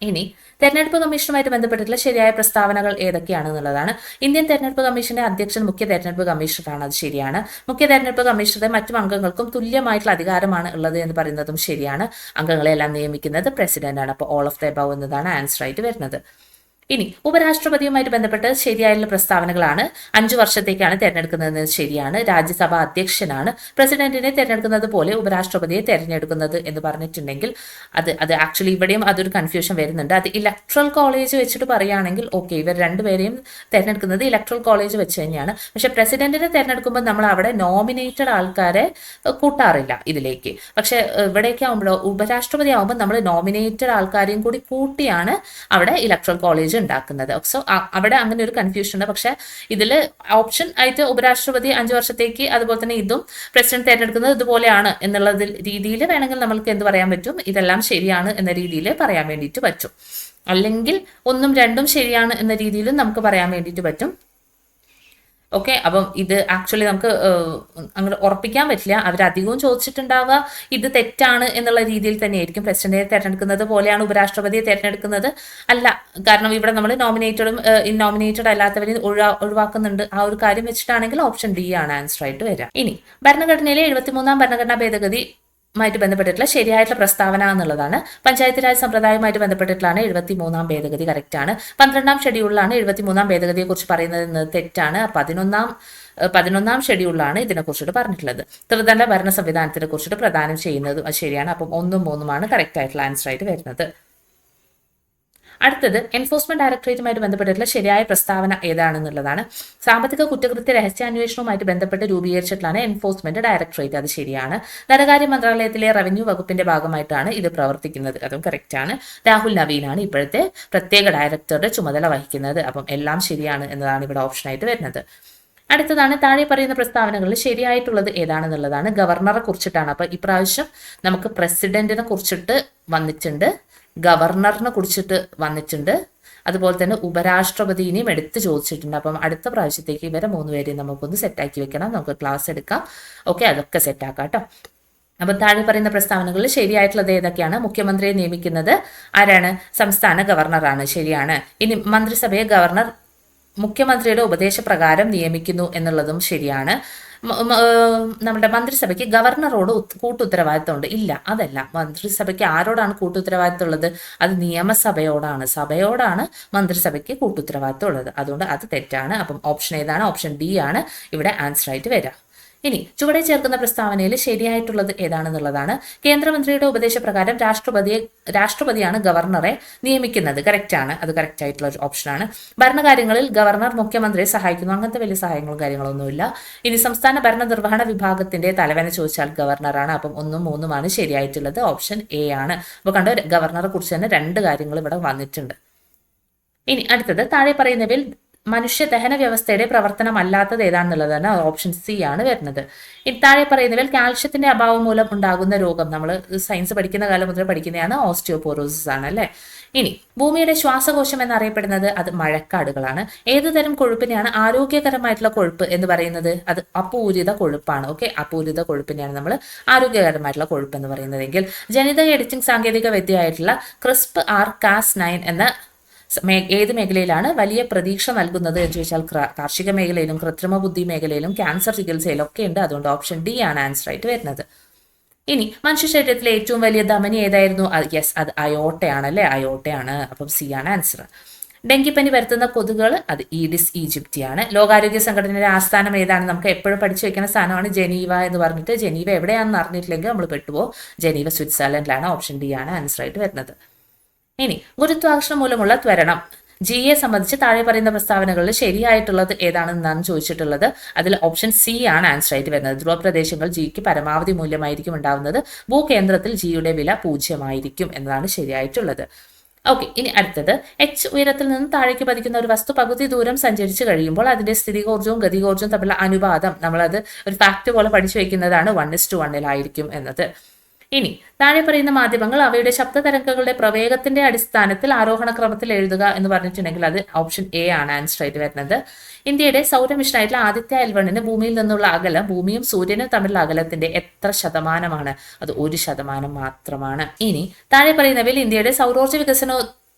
Speaker 1: ഇനി തെരഞ്ഞെടുപ്പ് കമ്മീഷനുമായിട്ട് ബന്ധപ്പെട്ടിട്ടുള്ള ശരിയായ പ്രസ്താവനകൾ ഏതൊക്കെയാണെന്നുള്ളതാണ് ഇന്ത്യൻ തെരഞ്ഞെടുപ്പ് കമ്മീഷന്റെ അധ്യക്ഷൻ മുഖ്യ തെരഞ്ഞെടുപ്പ് കമ്മീഷണറാണ് അത് ശരിയാണ് മുഖ്യ തെരഞ്ഞെടുപ്പ് കമ്മീഷണറെ മറ്റു അംഗങ്ങൾക്കും തുല്യമായിട്ടുള്ള അധികാരമാണ് ഉള്ളത് എന്ന് പറയുന്നതും ശരിയാണ് അംഗങ്ങളെല്ലാം നിയമിക്കുന്നത് പ്രസിഡന്റാണ് അപ്പോൾ ഓൾ ഓഫ് ദ എബവ് എന്നതാണ് ആൻസർ ആയിട്ട് വരുന്നത് ഇനി ഉപരാഷ്ട്രപതിയുമായിട്ട് ബന്ധപ്പെട്ട് ശരിയായുള്ള പ്രസ്താവനകളാണ് അഞ്ചു വർഷത്തേക്കാണ് തെരഞ്ഞെടുക്കുന്നത് ശരിയാണ് രാജ്യസഭ അധ്യക്ഷനാണ് പ്രസിഡന്റിനെ തെരഞ്ഞെടുക്കുന്നത് പോലെ ഉപരാഷ്ട്രപതിയെ തെരഞ്ഞെടുക്കുന്നത് എന്ന് പറഞ്ഞിട്ടുണ്ടെങ്കിൽ അത് അത് ആക്ച്വലി ഇവിടെയും അതൊരു കൺഫ്യൂഷൻ വരുന്നുണ്ട് അത് ഇലക്ട്രൽ കോളേജ് വെച്ചിട്ട് പറയുകയാണെങ്കിൽ ഓക്കെ ഇവർ രണ്ടുപേരെയും തെരഞ്ഞെടുക്കുന്നത് ഇലക്ട്രൽ കോളേജ് വെച്ച് തന്നെയാണ് പക്ഷെ പ്രസിഡന്റിനെ തെരഞ്ഞെടുക്കുമ്പോൾ നമ്മൾ അവിടെ നോമിനേറ്റഡ് ആൾക്കാരെ കൂട്ടാറില്ല ഇതിലേക്ക് പക്ഷെ ഇവിടെയൊക്കെ ആകുമ്പോൾ ഉപരാഷ്ട്രപതി ആകുമ്പോൾ നമ്മൾ നോമിനേറ്റഡ് ആൾക്കാരെയും കൂടി കൂട്ടിയാണ് അവിടെ ഇലക്ട്രൽ കോളേജ് ഉണ്ടാക്കുന്നത് സോ അവിടെ അങ്ങനെ ഒരു കൺഫ്യൂഷൻ ഉണ്ട് പക്ഷെ ഇതിൽ ഓപ്ഷൻ ആയിട്ട് ഉപരാഷ്ട്രപതി അഞ്ചു വർഷത്തേക്ക് അതുപോലെ തന്നെ ഇതും പ്രസിഡന്റ് തിരഞ്ഞെടുക്കുന്നത് ഇതുപോലെയാണ് എന്നുള്ള രീതിയിൽ വേണമെങ്കിൽ നമ്മൾക്ക് എന്ത് പറയാൻ പറ്റും ഇതെല്ലാം ശരിയാണ് എന്ന രീതിയിൽ പറയാൻ വേണ്ടിയിട്ട് പറ്റും അല്ലെങ്കിൽ ഒന്നും രണ്ടും ശരിയാണ് എന്ന രീതിയിലും നമുക്ക് പറയാൻ വേണ്ടിയിട്ട് പറ്റും ഓക്കെ അപ്പം ഇത് ആക്ച്വലി നമുക്ക് അങ്ങനെ ഉറപ്പിക്കാൻ പറ്റില്ല അവരധികവും ചോദിച്ചിട്ടുണ്ടാവുക ഇത് തെറ്റാണ് എന്നുള്ള രീതിയിൽ തന്നെയായിരിക്കും പ്രസിഡന്റിനെ തിരഞ്ഞെടുക്കുന്നത് പോലെയാണ് ഉപരാഷ്ട്രപതിയെ തിരഞ്ഞെടുക്കുന്നത് അല്ല കാരണം ഇവിടെ നമ്മൾ നോമിനേറ്റഡും നോമിനേറ്റഡ് ഒഴിവാ ഒഴിവാക്കുന്നുണ്ട് ആ ഒരു കാര്യം വെച്ചിട്ടാണെങ്കിൽ ഓപ്ഷൻ ഡി ആണ് ആൻസർ ആയിട്ട് വരിക ഇനി ഭരണഘടനയിലെ എഴുപത്തിമൂന്നാം ഭരണഘടനാ ഭേദഗതി മായിട്ട് ബന്ധപ്പെട്ടിട്ടുള്ള ശരിയായിട്ടുള്ള പ്രസ്താവന എന്നുള്ളതാണ് പഞ്ചായത്ത് രാജ് സമ്പ്രദായവുമായിട്ട് ബന്ധപ്പെട്ടിട്ടുള്ളതാണ് എഴുപത്തി മൂന്നാം ഭേദഗതി കറക്റ്റാണ് പന്ത്രണ്ടാം ഷെഡ്യൂളിലാണ് എഴുപത്തി മൂന്നാം ഭേദഗതിയെക്കുറിച്ച് പറയുന്നത് തെറ്റാണ് പതിനൊന്നാം പതിനൊന്നാം ഷെഡ്യൂളിലാണ് കുറിച്ചിട്ട് പറഞ്ഞിട്ടുള്ളത് ത്രിതല ഭരണ സംവിധാനത്തിനെ കുറിച്ചിട്ട് പ്രദാനം ചെയ്യുന്നത് ശരിയാണ് അപ്പം ഒന്നും മൂന്നുമാണ് കറക്റ്റ് ആയിട്ടുള്ള ആൻസർ ആയിട്ട് വരുന്നത് അടുത്തത് എൻഫോഴ്സ്മെന്റ് ഡയറക്ടറേറ്റുമായിട്ട് ബന്ധപ്പെട്ടിട്ടുള്ള ശരിയായ പ്രസ്താവന ഏതാണെന്നുള്ളതാണ് സാമ്പത്തിക കുറ്റകൃത്യ രഹസ്യാന്വേഷണവുമായിട്ട് ബന്ധപ്പെട്ട് രൂപീകരിച്ചിട്ടുള്ളതാണ് എൻഫോഴ്സ്മെന്റ് ഡയറക്ടറേറ്റ് അത് ശരിയാണ് ധനകാര്യ മന്ത്രാലയത്തിലെ റവന്യൂ വകുപ്പിന്റെ ഭാഗമായിട്ടാണ് ഇത് പ്രവർത്തിക്കുന്നത് അതും കറക്റ്റ് ആണ് രാഹുൽ നവീനാണ് ഇപ്പോഴത്തെ പ്രത്യേക ഡയറക്ടറുടെ ചുമതല വഹിക്കുന്നത് അപ്പം എല്ലാം ശരിയാണ് എന്നതാണ് ഇവിടെ ഓപ്ഷനായിട്ട് വരുന്നത് അടുത്തതാണ് താഴെ പറയുന്ന പ്രസ്താവനകളിൽ ശരിയായിട്ടുള്ളത് ഏതാണെന്നുള്ളതാണ് ഗവർണറെ കുറിച്ചിട്ടാണ് അപ്പൊ ഇപ്രാവശ്യം നമുക്ക് പ്രസിഡന്റിനെ കുറിച്ചിട്ട് വന്നിട്ടുണ്ട് ഗവർണറിനെ കുറിച്ചിട്ട് വന്നിട്ടുണ്ട് അതുപോലെ തന്നെ ഉപരാഷ്ട്രപതിനെയും എടുത്ത് ചോദിച്ചിട്ടുണ്ട് അപ്പം അടുത്ത പ്രാവശ്യത്തേക്ക് ഇവരെ മൂന്ന് പേരെയും നമുക്കൊന്ന് സെറ്റാക്കി വെക്കണം നമുക്ക് ക്ലാസ് എടുക്കാം ഓക്കെ അതൊക്കെ സെറ്റാക്കാം കേട്ടോ അപ്പം താഴെ പറയുന്ന പ്രസ്താവനകളിൽ ശരിയായിട്ടുള്ളത് ഏതൊക്കെയാണ് മുഖ്യമന്ത്രിയെ നിയമിക്കുന്നത് ആരാണ് സംസ്ഥാന ഗവർണറാണ് ശരിയാണ് ഇനി മന്ത്രിസഭയെ ഗവർണർ മുഖ്യമന്ത്രിയുടെ ഉപദേശപ്രകാരം നിയമിക്കുന്നു എന്നുള്ളതും ശരിയാണ് നമ്മുടെ മന്ത്രിസഭയ്ക്ക് ഗവർണറോട് കൂട്ടുത്തരവാദിത്തം ഉണ്ട് ഇല്ല അതല്ല മന്ത്രിസഭയ്ക്ക് ആരോടാണ് കൂട്ടുത്തരവാദിത്തം ഉള്ളത് അത് നിയമസഭയോടാണ് സഭയോടാണ് മന്ത്രിസഭയ്ക്ക് കൂട്ടുത്തരവാദിത്തം ഉള്ളത് അതുകൊണ്ട് അത് തെറ്റാണ് അപ്പം ഓപ്ഷൻ ഏതാണ് ഓപ്ഷൻ ഡി ആണ് ഇവിടെ ആൻസർ ആയിട്ട് വരിക ഇനി ചുവടെ ചേർക്കുന്ന പ്രസ്താവനയിൽ ശരിയായിട്ടുള്ളത് ഏതാണെന്നുള്ളതാണ് കേന്ദ്രമന്ത്രിയുടെ ഉപദേശപ്രകാരം രാഷ്ട്രപതിയെ രാഷ്ട്രപതിയാണ് ഗവർണറെ നിയമിക്കുന്നത് കറക്റ്റ് ആണ് അത് കറക്റ്റ് ആയിട്ടുള്ള ഒരു ഓപ്ഷനാണ് ഭരണകാര്യങ്ങളിൽ ഗവർണർ മുഖ്യമന്ത്രിയെ സഹായിക്കുന്നു അങ്ങനത്തെ വലിയ സഹായങ്ങളും കാര്യങ്ങളൊന്നുമില്ല ഇനി സംസ്ഥാന ഭരണനിർവഹണ വിഭാഗത്തിന്റെ തലവനെ ചോദിച്ചാൽ ഗവർണറാണ് അപ്പം ഒന്നും മൂന്നുമാണ് ശരിയായിട്ടുള്ളത് ഓപ്ഷൻ എ ആണ് അപ്പോൾ കണ്ടോ ഗവർണറെ കുറിച്ച് തന്നെ രണ്ട് കാര്യങ്ങൾ ഇവിടെ വന്നിട്ടുണ്ട് ഇനി അടുത്തത് താഴെ പറയുന്നവയിൽ മനുഷ്യ ദഹന വ്യവസ്ഥയുടെ പ്രവർത്തനമല്ലാത്തത് ഏതാണെന്നുള്ളതാണ് ഓപ്ഷൻ സി ആണ് വരുന്നത് താഴെ പറയുന്നതിൽ കാൽഷ്യത്തിന്റെ അഭാവം മൂലം ഉണ്ടാകുന്ന രോഗം നമ്മൾ സയൻസ് പഠിക്കുന്ന കാലം മുതൽ പഠിക്കുന്നതാണ് ഓസ്റ്റിയോപോറോസിസ് ആണ് അല്ലേ ഇനി ഭൂമിയുടെ ശ്വാസകോശം എന്നറിയപ്പെടുന്നത് അത് മഴക്കാടുകളാണ് ഏതുതരം കൊഴുപ്പിനെയാണ് ആരോഗ്യകരമായിട്ടുള്ള കൊഴുപ്പ് എന്ന് പറയുന്നത് അത് അപൂരിത കൊഴുപ്പാണ് ഓക്കെ അപൂരിത കൊഴുപ്പിനെയാണ് നമ്മൾ ആരോഗ്യകരമായിട്ടുള്ള കൊഴുപ്പ് എന്ന് പറയുന്നതെങ്കിൽ ജനിതക എഡിറ്റിംഗ് സാങ്കേതിക വിദ്യയായിട്ടുള്ള ക്രിസ്പ് ആർ കാസ് നയൻ എന്ന ഏത് മേഖലയിലാണ് വലിയ പ്രതീക്ഷ നൽകുന്നത് എന്ന് ചോദിച്ചാൽ കാർഷിക മേഖലയിലും കൃത്രിമ ബുദ്ധി മേഖലയിലും ക്യാൻസർ ചികിത്സയിലും ഒക്കെ ഉണ്ട് അതുകൊണ്ട് ഓപ്ഷൻ ഡി ആണ് ആൻസർ ആയിട്ട് വരുന്നത് ഇനി മനുഷ്യ ശരീരത്തിലെ ഏറ്റവും വലിയ ധമനി ഏതായിരുന്നു യെസ് അത് അയോട്ടയാണ് അല്ലേ അയോട്ടയാണ് അപ്പം സി ആണ് ആൻസർ ഡെങ്കിപ്പനി വരുത്തുന്ന കൊതുകൾ അത് ഈഡിസ് ഈജിപ്തിയാണ് ലോകാരോഗ്യ സംഘടനയുടെ ആസ്ഥാനം ഏതാണ് നമുക്ക് എപ്പോഴും പഠിച്ചു വെക്കുന്ന സ്ഥാനമാണ് ജനീവ എന്ന് പറഞ്ഞിട്ട് ജനീവ എവിടെയാണെന്ന് അറിഞ്ഞിട്ടില്ലെങ്കിൽ നമ്മൾ പെട്ടുപോകും ജനീവ സ്വിറ്റ്സർലൻഡിലാണ് ഓപ്ഷൻ ഡി ആണ് ആൻസർ ആയിട്ട് വരുന്നത് ഇനി ഗുരുത്വാകർഷണം മൂലമുള്ള ത്വരണം ജി എ സംബന്ധിച്ച് താഴെ പറയുന്ന പ്രസ്താവനകളിൽ ശരിയായിട്ടുള്ളത് ഏതാണെന്നാണ് ചോദിച്ചിട്ടുള്ളത് അതിൽ ഓപ്ഷൻ സി ആണ് ആൻസർ ആയിട്ട് വരുന്നത് ധ്രുവപ്രദേശങ്ങൾ ജിക്ക് പരമാവധി മൂല്യമായിരിക്കും ഉണ്ടാവുന്നത് ഭൂകേന്ദ്രത്തിൽ ജിയുടെ വില പൂജ്യമായിരിക്കും എന്നതാണ് ശരിയായിട്ടുള്ളത് ഓക്കെ ഇനി അടുത്തത് എച്ച് ഉയരത്തിൽ നിന്ന് താഴേക്ക് പതിക്കുന്ന ഒരു വസ്തു പകുതി ദൂരം സഞ്ചരിച്ച് കഴിയുമ്പോൾ അതിന്റെ സ്ഥിതികോർജവും ഗതികോർജവും തമ്മിലുള്ള അനുപാതം നമ്മളത് ഒരു ഫാക്ട് പോലെ പഠിച്ചു വയ്ക്കുന്നതാണ് വൺ ഇസ് ടു വണ്ണിലായിരിക്കും എന്നത് ഇനി താഴെ പറയുന്ന മാധ്യമങ്ങൾ അവയുടെ ശബ്ദതരംഗങ്ങളുടെ പ്രവേഗത്തിന്റെ അടിസ്ഥാനത്തിൽ ആരോഹണ ക്രമത്തിൽ എഴുതുക എന്ന് പറഞ്ഞിട്ടുണ്ടെങ്കിൽ അത് ഓപ്ഷൻ എ ആണ് ആൻസർ ആയിട്ട് വരുന്നത് ഇന്ത്യയുടെ സൗരമിഷനായിട്ടുള്ള ആദിത്യ എൽവണിന് ഭൂമിയിൽ നിന്നുള്ള അകലം ഭൂമിയും സൂര്യനും തമ്മിലുള്ള അകലത്തിന്റെ എത്ര ശതമാനമാണ് അത് ഒരു ശതമാനം മാത്രമാണ് ഇനി താഴെ പറയുന്നവയിൽ ഇന്ത്യയുടെ സൗരോർജ്ജ വികസന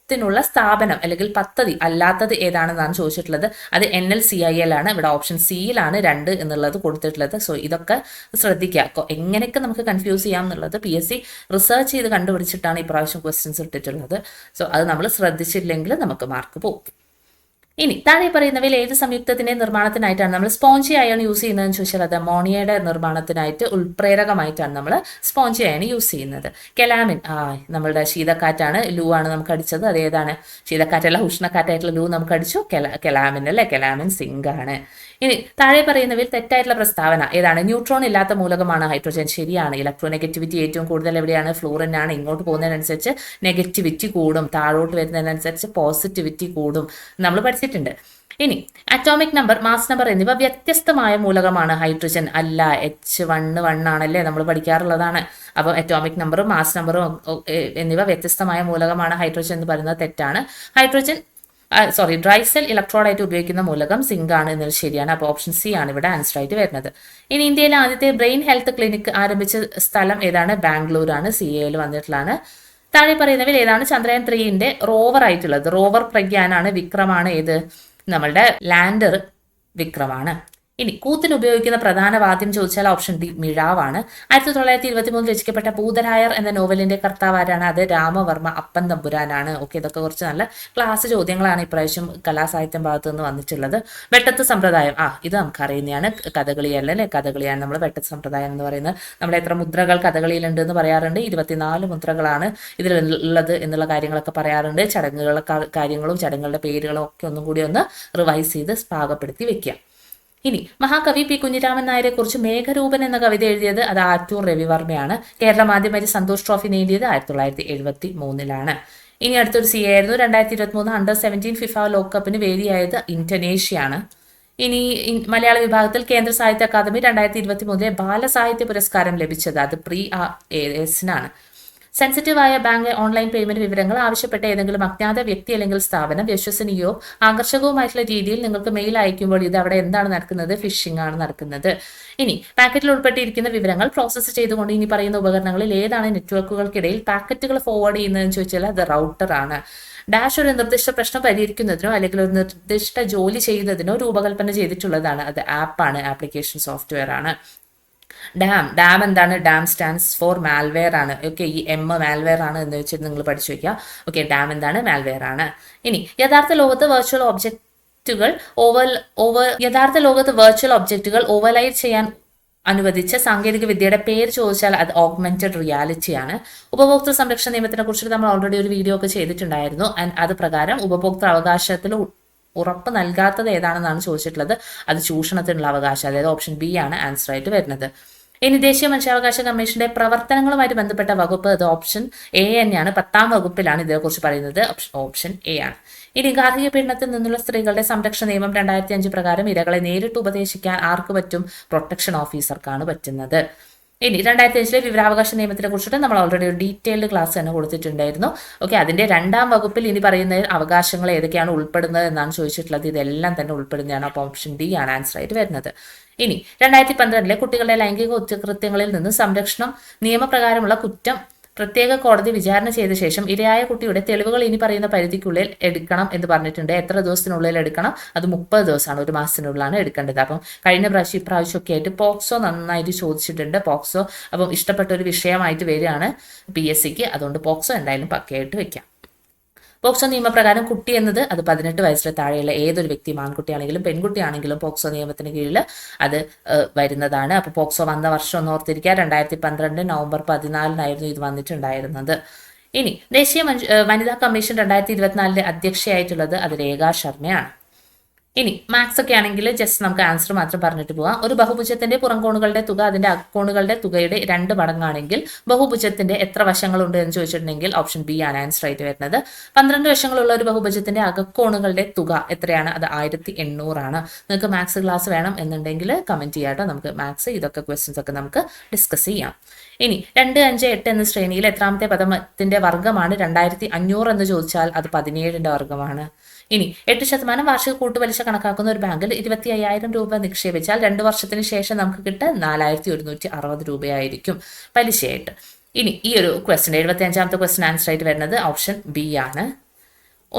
Speaker 1: ത്തിനുള്ള സ്ഥാപനം അല്ലെങ്കിൽ പദ്ധതി അല്ലാത്തത് ഏതാണെന്നാണ് ചോദിച്ചിട്ടുള്ളത് അത് N L C I L ആണ് ഇവിടെ ഓപ്ഷൻ സിയിലാണ് രണ്ട് എന്നുള്ളത് കൊടുത്തിട്ടുള്ളത് സോ ഇതൊക്കെ ശ്രദ്ധിക്കുക എങ്ങനെയൊക്കെ നമുക്ക് കൺഫ്യൂസ് ചെയ്യാം എന്നുള്ളത് പി എസ് സി റിസർച്ച് ചെയ്ത് കണ്ടുപിടിച്ചിട്ടാണ് ഇപ്രാവശ്യം ക്വസ്റ്റ്യൻസ് ഇട്ടിട്ടുള്ളത് സോ അത് നമ്മൾ ശ്രദ്ധിച്ചില്ലെങ്കിൽ നമുക്ക് മാർക്ക് പോകും ഇനി താഴെ പറയുന്നവയിൽ ഏത് സംയുക്തത്തിന്റെ നിർമ്മാണത്തിനായിട്ടാണ് നമ്മൾ സ്പോഞ്ചി അയൺ യൂസ് ചെയ്യുന്നതെന്ന് ചോദിച്ചാൽ അത് അമോണിയയുടെ നിർമ്മാണത്തിനായിട്ട് ഉൾപ്രേരകമായിട്ടാണ് നമ്മൾ സ്പോഞ്ചി അയൺ യൂസ് ചെയ്യുന്നത് കെലാമിൻ ആ നമ്മളുടെ ശീതക്കാറ്റാണ് ലൂ ആണ് നമുക്ക് അടിച്ചത് അതേതാണ് ശീതക്കാറ്റല്ല ഉഷ്ണക്കാറ്റായിട്ടുള്ള ലൂ നമുക്ക് അടിച്ചു കെലാ കെലാമിൻ അല്ലേ കെലാമിൻ സിങ്ക് ആണ് ഇനി താഴെ പറയുന്നവയിൽ തെറ്റായിട്ടുള്ള പ്രസ്താവന ഏതാണ് ന്യൂട്രോൺ ഇല്ലാത്ത മൂലകമാണ് ഹൈഡ്രോജൻ ശരിയാണ് ഇലക്ട്രോ നെഗറ്റിവിറ്റി ഏറ്റവും കൂടുതൽ എവിടെയാണ് ഫ്ലൂറിൻ ആണ് ഇങ്ങോട്ട് പോകുന്നതിനനുസരിച്ച് നെഗറ്റിവിറ്റി കൂടും താഴോട്ട് വരുന്നതിനനുസരിച്ച് പോസിറ്റിവിറ്റി കൂടും നമ്മൾ പഠിച്ച വെച്ചിട്ടുണ്ട് ഇനി അറ്റോമിക് നമ്പർ മാസ് നമ്പർ എന്നിവ വ്യത്യസ്തമായ മൂലകമാണ് ഹൈഡ്രജൻ അല്ല എച്ച് വൺ ആണല്ലേ നമ്മൾ പഠിക്കാറുള്ളതാണ് അപ്പോൾ അറ്റോമിക് നമ്പറും മാസ് നമ്പറും എന്നിവ വ്യത്യസ്തമായ മൂലകമാണ് ഹൈഡ്രജൻ എന്ന് പറയുന്നത് തെറ്റാണ് hydrogen sorry dry cell electrolyte ഉപയോഗിക്കുന്ന മൂലകം സിങ്ക് ആണ് എന്നത് ശരിയാണ് അപ്പോൾ ഓപ്ഷൻ സി ആണ് ഇവിടെ ആൻസർ ആയിട്ട് വരുന്നത് ഇനി ഇന്ത്യയിലെ ആദ്യത്തെ ബ്രെയിൻ ഹെൽത്ത് ക്ലിനിക് ആരംഭിച്ച സ്ഥലം ഏതാണ് ബാംഗ്ലൂർ ആണ് സി എയിൽ വന്നിട്ടുള്ളതാണ് താഴെ പറയുന്നവയിൽ ഏതാണ് ചന്ദ്രയാൻ ത്രീയിന്റെ റോവർ ആയിട്ടുള്ളത് റോവർ പ്രഗ്യാനാണ് വിക്രമാണ് ഏത് നമ്മളുടെ ലാൻഡർ വിക്രമാണ് ഇനി കൂത്തിന് ഉപയോഗിക്കുന്ന പ്രധാന വാദ്യം ചോദിച്ചാൽ ഓപ്ഷൻ ഡി മിഴാവാണ് ആയിരത്തി തൊള്ളായിരത്തി ഇരുപത്തി മൂന്നിൽ രചിക്കപ്പെട്ട പൂതരായർ എന്ന നോവലിന്റെ കർത്താവ് ആരാണ് അത് രാമവർമ്മ അപ്പൻ തമ്പുരാനാണ് ഓക്കെ ഇതൊക്കെ കുറച്ച് നല്ല ക്ലാസ് ചോദ്യങ്ങളാണ് ഇപ്രാവശ്യം കലാസാഹിത്യം ഭാഗത്തു നിന്ന് വന്നിട്ടുള്ളത് വെട്ടത്ത് സമ്പ്രദായം ആ ഇത് നമുക്ക് അറിയുന്നതാണ് കഥകളിയല്ല അല്ലെ കഥകളിയാണ് നമ്മൾ വെട്ടത്ത് സമ്പ്രദായം എന്ന് പറയുന്നത് നമ്മൾ എത്ര മുദ്രകൾ കഥകളിയിലുണ്ട് എന്ന് പറയാറുണ്ട് ഇരുപത്തിനാല് മുദ്രകളാണ് ഇതിലുള്ളത് എന്നുള്ള കാര്യങ്ങളൊക്കെ പറയാറുണ്ട് ചടങ്ങുകളൊക്കെ കാര്യങ്ങളും ചടങ്ങുകളുടെ പേരുകളും ഒക്കെ ഒന്നും കൂടി ഒന്ന് റിവൈസ് ചെയ്ത് പാകപ്പെടുത്തി വെക്കുക ഇനി മഹാകവി പി കുഞ്ഞിരാമൻ നായരെ കുറിച്ച് മേഘരൂപൻ എന്ന കവിത എഴുതിയത് അത് ആറ്റൂർ രവിവർമ്മയാണ് കേരള മാധ്യമരി സന്തോഷ് ട്രോഫി നേടിയത് ആയിരത്തി തൊള്ളായിരത്തി എഴുപത്തി മൂന്നിലാണ് ഇനി അടുത്തൊരു സി ആയിരുന്നു രണ്ടായിരത്തി ഇരുപത്തി മൂന്ന് അണ്ടർ സെവൻറ്റീൻ ഫിഫ ലോകകപ്പിന് വേദിയായത് ഇന്തോനേഷ്യയാണ് ഇനി മലയാള വിഭാഗത്തിൽ കേന്ദ്ര സാഹിത്യ അക്കാദമി രണ്ടായിരത്തി ഇരുപത്തി മൂന്നിലെ ബാലസാഹിത്യ പുരസ്കാരം ലഭിച്ചത് അത് പ്രീ ആ എസിനാണ് സെൻസിറ്റീവായ ബാങ്ക് ഓൺലൈൻ പേയ്മെന്റ് വിവരങ്ങൾ ആവശ്യപ്പെട്ട ഏതെങ്കിലും അജ്ഞാത വ്യക്തി അല്ലെങ്കിൽ സ്ഥാപനം വിശ്വസനീയോ ആകർഷകവുമായിട്ടുള്ള രീതിയിൽ നിങ്ങൾക്ക് മെയിൽ അയക്കുമ്പോൾ ഇത് അവിടെ എന്താണ് നടക്കുന്നത് ഫിഷിംഗ് ആണ് നടക്കുന്നത് ഇനി പാക്കറ്റിൽ ഉൾപ്പെട്ടിരിക്കുന്ന വിവരങ്ങൾ പ്രോസസ്സ് ചെയ്തുകൊണ്ട് ഇനി പറയുന്ന ഉപകരണങ്ങളിൽ ഏതാണ് നെറ്റ്വർക്കുകൾക്കിടയിൽ പാക്കറ്റുകൾ ഫോർവേഡ് ചെയ്യുന്നതെന്ന് ചോദിച്ചാൽ അത് റൗട്ടർ ആണ് ഡാഷ് ഒരു നിർദ്ദിഷ്ട പ്രശ്നം പരിഹരിക്കുന്നതിനോ അല്ലെങ്കിൽ ഒരു നിർദ്ദിഷ്ട ജോലി ചെയ്യുന്നതിനോ രൂപകൽപ്പന ചെയ്തിട്ടുള്ളതാണ് അത് ആപ്പാണ് ആപ്ലിക്കേഷൻ സോഫ്റ്റ്വെയർ ആണ് ഡാം ഡാം എന്താണ് ഡാം സ്റ്റാൻഡ്സ് ഫോർ മാൽവെയർ ആണ് ഓക്കെ ഈ എം മാൽവെയർ ആണ് എന്ന് വെച്ചിട്ട് നിങ്ങൾ പഠിച്ചു വയ്ക്കുക ഓക്കെ ഡാം എന്താണ് മാൽവെയർ ആണ് ഇനി യഥാർത്ഥ ലോകത്ത് വെർച്വൽ ഒബ്ജക്റ്റുകൾ ഓവർ ഓവർ യഥാർത്ഥ ലോകത്ത് വെർച്വൽ ഒബ്ജക്റ്റുകൾ ഓവർലൈറ്റ് ചെയ്യാൻ അനുവദിച്ച സാങ്കേതിക വിദ്യയുടെ പേര് ചോദിച്ചാൽ അത് ഓഗ്മെന്റഡ് റിയാലിറ്റിയാണ് ഉപഭോക്തൃ സംരക്ഷണ നിയമത്തിനെ കുറിച്ചിട്ട് നമ്മൾ ഓൾറെഡി ഒരു വീഡിയോ ഒക്കെ ചെയ്തിട്ടുണ്ടായിരുന്നു ആൻഡ് അത് പ്രകാരം ഉപഭോക്തൃ അവകാശത്തിൽ ഉറപ്പ് നൽകാത്തത് ഏതാണെന്നാണ് ചോദിച്ചിട്ടുള്ളത് അത് ചൂഷണത്തിനുള്ള അവകാശം അതായത് ഓപ്ഷൻ ബി ആണ് ആൻസർ ആയിട്ട് വരുന്നത് ഇനി ദേശീയ മനുഷ്യാവകാശ കമ്മീഷന്റെ പ്രവർത്തനങ്ങളുമായി ബന്ധപ്പെട്ട വകുപ്പ് അത് ഓപ്ഷൻ എ തന്നെയാണ് പത്താം വകുപ്പിലാണ് ഇതിനെക്കുറിച്ച് പറയുന്നത് ഓപ്ഷൻ എ ആണ് ഇനി ഗാർഹിക പീഡനത്തിൽ നിന്നുള്ള സ്ത്രീകളുടെ സംരക്ഷണ നിയമം രണ്ടായിരത്തി അഞ്ച് പ്രകാരം ഇരകളെ നേരിട്ട് ഉപദേശിക്കാൻ ആർക്ക് പറ്റും പ്രൊട്ടക്ഷൻ ഓഫീസർക്കാണ് പറ്റുന്നത് ഇനി രണ്ടായിരത്തി അഞ്ചിലെ വിവരാവകാശ നിയമത്തിനെ കുറിച്ചിട്ട് നമ്മൾ ഓൾറെഡി ഒരു ഡീറ്റെയിൽഡ് ക്ലാസ് തന്നെ കൊടുത്തിട്ടുണ്ടായിരുന്നു ഓക്കെ അതിന്റെ രണ്ടാം വകുപ്പിൽ ഇനി പറയുന്ന അവകാശങ്ങൾ ഏതൊക്കെയാണ് ഉൾപ്പെടുന്നത് എന്നാണ് ചോദിച്ചിട്ടുള്ളത് ഇതെല്ലാം തന്നെ ഉൾപ്പെടുന്നതാണ് അപ്പോൾ ഓപ്ഷൻ ഡി ആണ് ആൻസർ ആയിട്ട് വരുന്നത് ഇനി രണ്ടായിരത്തി പന്ത്രണ്ടിലെ കുട്ടികളുടെ ലൈംഗിക കുറ്റകൃത്യങ്ങളിൽ നിന്ന് സംരക്ഷണം നിയമപ്രകാരമുള്ള കുറ്റം പ്രത്യേക കോടതി വിചാരണ ചെയ്ത ശേഷം ഇരയായ കുട്ടിയുടെ തെളിവുകൾ ഇനി പറയുന്ന പരിധിക്കുള്ളിൽ എടുക്കണം എന്ന് പറഞ്ഞിട്ടുണ്ട് എത്ര ദിവസത്തിനുള്ളിൽ എടുക്കണം അത് മുപ്പത് ദിവസമാണ് ഒരു മാസത്തിനുള്ളിലാണ് എടുക്കേണ്ടത് അപ്പം കഴിഞ്ഞ പ്രാവശ്യം ഒക്കെ ആയിട്ട് പോക്സോ നന്നായിട്ട് ചോദിച്ചിട്ടുണ്ട് പോക്സോ അപ്പം ഇഷ്ടപ്പെട്ട ഒരു വിഷയമായിട്ട് വരികയാണ് പി എസ് സിക്ക് അതുകൊണ്ട് പോക്സോ എന്തായാലും പക്കയായിട്ട് വെക്കാം പോക്സോ നിയമപ്രകാരം കുട്ടി എന്നത് അത് പതിനെട്ട് വയസ്സിൽ താഴെയുള്ള ഏതൊരു വ്യക്തി ആൺകുട്ടിയാണെങ്കിലും പെൺകുട്ടിയാണെങ്കിലും പോക്സോ നിയമത്തിന് കീഴിൽ അത് വരുന്നതാണ് അപ്പോൾ പോക്സോ വന്ന വർഷം ഒന്ന് ഓർത്തിരിക്കുക രണ്ടായിരത്തി പന്ത്രണ്ട് നവംബർ പതിനാലിനായിരുന്നു ഇത് വന്നിട്ടുണ്ടായിരുന്നത് ഇനി ദേശീയ വനിതാ കമ്മീഷൻ രണ്ടായിരത്തി ഇരുപത്തിനാലിലെ അധ്യക്ഷയായിട്ടുള്ളത് അത് രേഖാ ശർമ്മയാണ് ഇനി മാത്സ് ഒക്കെ ആണെങ്കിൽ ജസ്റ്റ് നമുക്ക് ആൻസർ മാത്രം പറഞ്ഞിട്ട് പോവാം ഒരു ബഹുഭുജത്തിന്റെ പുറംകോണുകളുടെ തുക അതിന്റെ അക്കോണുകളുടെ തുകയുടെ രണ്ട് മടങ്ങാണെങ്കിൽ ബഹുഭുജത്തിന്റെ എത്ര വശങ്ങളുണ്ട് എന്ന് ചോദിച്ചിട്ടുണ്ടെങ്കിൽ ഓപ്ഷൻ ബി ആണ് ആൻസർ ആയിട്ട് വരുന്നത് പന്ത്രണ്ട് വശങ്ങളുള്ള ഒരു ബഹുഭുജത്തിന്റെ അകക്കോണുകളുടെ തുക എത്രയാണ് അത് ആയിരത്തി എണ്ണൂറാണ് നിങ്ങൾക്ക് മാത്സ് ക്ലാസ് വേണം എന്നുണ്ടെങ്കിൽ കമന്റ് ചെയ്യാട്ടോ നമുക്ക് മാത്സ് ഇതൊക്കെ ക്വസ്റ്റ്യൻസ് ഒക്കെ നമുക്ക് ഡിസ്കസ് ചെയ്യാം ഇനി രണ്ട് അഞ്ച് എട്ട് എന്ന ശ്രേണിയിൽ എത്രാമത്തെ പദത്തിന്റെ വർഗമാണ് രണ്ടായിരത്തി അഞ്ഞൂറ് എന്ന് ചോദിച്ചാൽ അത് പതിനേഴിന്റെ വർഗമാണ് ഇനി എട്ട് ശതമാനം വാർഷിക കൂട്ടുപലിശ കണക്കാക്കുന്ന ഒരു ബാങ്കിൽ ഇരുപത്തി അയ്യായിരം രൂപ നിക്ഷേപിച്ചാൽ രണ്ട് വർഷത്തിന് ശേഷം നമുക്ക് കിട്ട നാലായിരത്തി ഒരുന്നൂറ്റി അറുപത് രൂപയായിരിക്കും പലിശയായിട്ട് ഇനി ഈ ഒരു ക്വസ്റ്റ്യൻ എഴുപത്തി അഞ്ചാമത്തെ ക്വസ്റ്റ്യൻ ആൻസർ ആയിട്ട് വരുന്നത് ഓപ്ഷൻ ബി ആണ്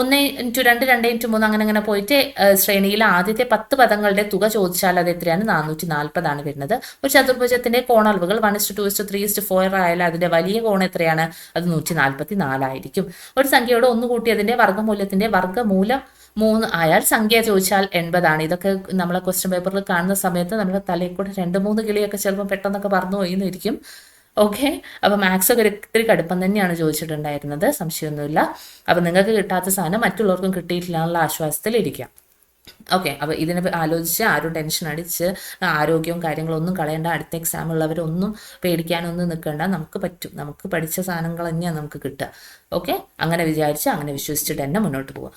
Speaker 1: ഒന്ന് ഇൻറ്റു രണ്ട് രണ്ട് ഇൻറ്റു മൂന്ന് അങ്ങനെ അങ്ങനെ പോയിട്ട് ശ്രേണിയിൽ ആദ്യത്തെ പത്ത് പദങ്ങളുടെ തുക ചോദിച്ചാൽ അത് എത്രയാണ് നാനൂറ്റി നാൽപ്പതാണ് വരുന്നത് ഒരു ചതുർഭുജത്തിന്റെ കോണളവുകൾ one is to two is to three is to four ആയാലും അതിന്റെ വലിയ കോൺ എത്രയാണ് അത് നൂറ്റി നാൽപ്പത്തി നാലായിരിക്കും ഒരു സംഖ്യയോട് ഒന്ന് കൂട്ടി അതിന്റെ വർഗ്ഗമൂല്യത്തിന്റെ വർഗ്ഗമൂലം മൂന്ന് ആയാൽ സംഖ്യ ചോദിച്ചാൽ എൺപതാണ് ഇതൊക്കെ നമ്മളെ ക്വസ്റ്റ്യൻ പേപ്പറിൽ കാണുന്ന സമയത്ത് നമ്മുടെ തലയിൽ കൂടെ രണ്ട് മൂന്ന് കിളിയൊക്കെ ചിലപ്പോൾ പെട്ടെന്നൊക്കെ പറഞ്ഞു പോയിന്നിരിക്കും ഓക്കെ അപ്പൊ മാത്സ് ഒക്കെ ഒത്തിരി കടുപ്പം തന്നെയാണ് ചോദിച്ചിട്ടുണ്ടായിരുന്നത് സംശയമൊന്നുമില്ല അപ്പൊ നിങ്ങൾക്ക് കിട്ടാത്ത സാധനം മറ്റുള്ളവർക്കും കിട്ടിയിട്ടില്ല എന്നുള്ള ആശ്വാസത്തിൽ ഇരിക്കാം ഓക്കെ അപ്പൊ ഇതിനെ ആലോചിച്ച് ആരും ടെൻഷൻ അടിച്ച് ആരോഗ്യവും കാര്യങ്ങളും ഒന്നും കളയേണ്ട അടുത്ത എക്സാം ഉള്ളവരൊന്നും പേടിക്കാനൊന്നും നിൽക്കേണ്ട നമുക്ക് പറ്റും നമുക്ക് പഠിച്ച സാധനങ്ങൾ തന്നെയാണ് നമുക്ക് കിട്ടുക ഓക്കെ അങ്ങനെ വിചാരിച്ച് അങ്ങനെ വിശ്വസിച്ചിട്ട് തന്നെ മുന്നോട്ട് പോവാം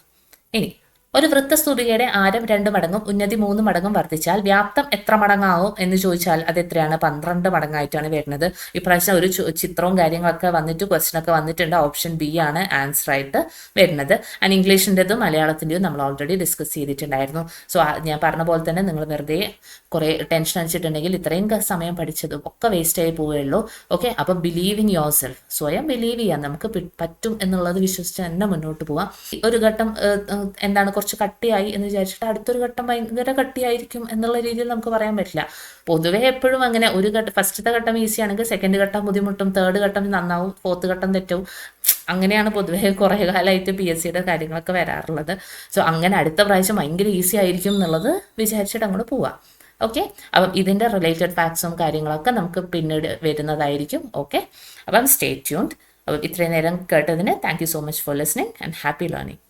Speaker 1: ഇനി ഒരു വൃത്തസ്തുതികയുടെ ആരം രണ്ട് മടങ്ങും ഉന്നതി മൂന്ന് മടങ്ങും വർദ്ധിച്ചാൽ വ്യാപ്തം എത്ര മടങ്ങാവും എന്ന് ചോദിച്ചാൽ അത് എത്രയാണ് പന്ത്രണ്ട് മടങ്ങായിട്ടാണ് വരുന്നത് ഇപ്രാവശ്യം ഒരു ചിത്രവും കാര്യങ്ങളൊക്കെ വന്നിട്ട് ഒക്കെ വന്നിട്ടുണ്ട് ഓപ്ഷൻ ബി ആണ് ആൻസർ ആയിട്ട് വരുന്നത് ആൻഡ് ഇംഗ്ലീഷിൻ്റെതും മലയാളത്തിൻ്റെയും നമ്മൾ ഓൾറെഡി ഡിസ്കസ് ചെയ്തിട്ടുണ്ടായിരുന്നു സോ ഞാൻ പറഞ്ഞ പോലെ തന്നെ നിങ്ങൾ വെറുതെ കുറേ ടെൻഷൻ അടിച്ചിട്ടുണ്ടെങ്കിൽ ഇത്രയും സമയം പഠിച്ചതും ഒക്കെ വേസ്റ്റ് ആയി പോവുകയുള്ളൂ ഓക്കെ അപ്പം ബിലീവ് ഇൻ യോർ സെൽഫ് സ്വയം ബിലീവ് ചെയ്യാം നമുക്ക് പറ്റും എന്നുള്ളത് വിശ്വസിച്ച് തന്നെ മുന്നോട്ട് പോവാം ഒരു ഘട്ടം എന്താണ് കുറച്ച് കുറച്ച് കട്ടിയായി എന്ന് വിചാരിച്ചിട്ട് അടുത്തൊരു ഘട്ടം ഭയങ്കര കട്ടിയായിരിക്കും എന്നുള്ള രീതിയിൽ നമുക്ക് പറയാൻ പറ്റില്ല പൊതുവേ എപ്പോഴും അങ്ങനെ ഒരു ഘട്ടം ഫസ്റ്റത്തെ ഘട്ടം ഈസി ആണെങ്കിൽ സെക്കൻഡ് ഘട്ടം ബുദ്ധിമുട്ടും തേർഡ് ഘട്ടം നന്നാവും ഫോർത്ത് ഘട്ടം തെറ്റും അങ്ങനെയാണ് പൊതുവേ കുറേ കാലമായിട്ട് പി എസ് സിയുടെ കാര്യങ്ങളൊക്കെ വരാറുള്ളത് സോ അങ്ങനെ അടുത്ത പ്രാവശ്യം ഭയങ്കര ഈസി ആയിരിക്കും എന്നുള്ളത് വിചാരിച്ചിട്ട് അങ്ങോട്ട് പോവാം ഓക്കെ അപ്പം ഇതിൻ്റെ റിലേറ്റഡ് ഫാക്ട്സും കാര്യങ്ങളൊക്കെ നമുക്ക് പിന്നീട് വരുന്നതായിരിക്കും ഓക്കെ അപ്പം സ്റ്റേ ട്യൂൺഡ് അപ്പം ഇത്രയും നേരം കേട്ടതിന് thank you so much for listening and happy learning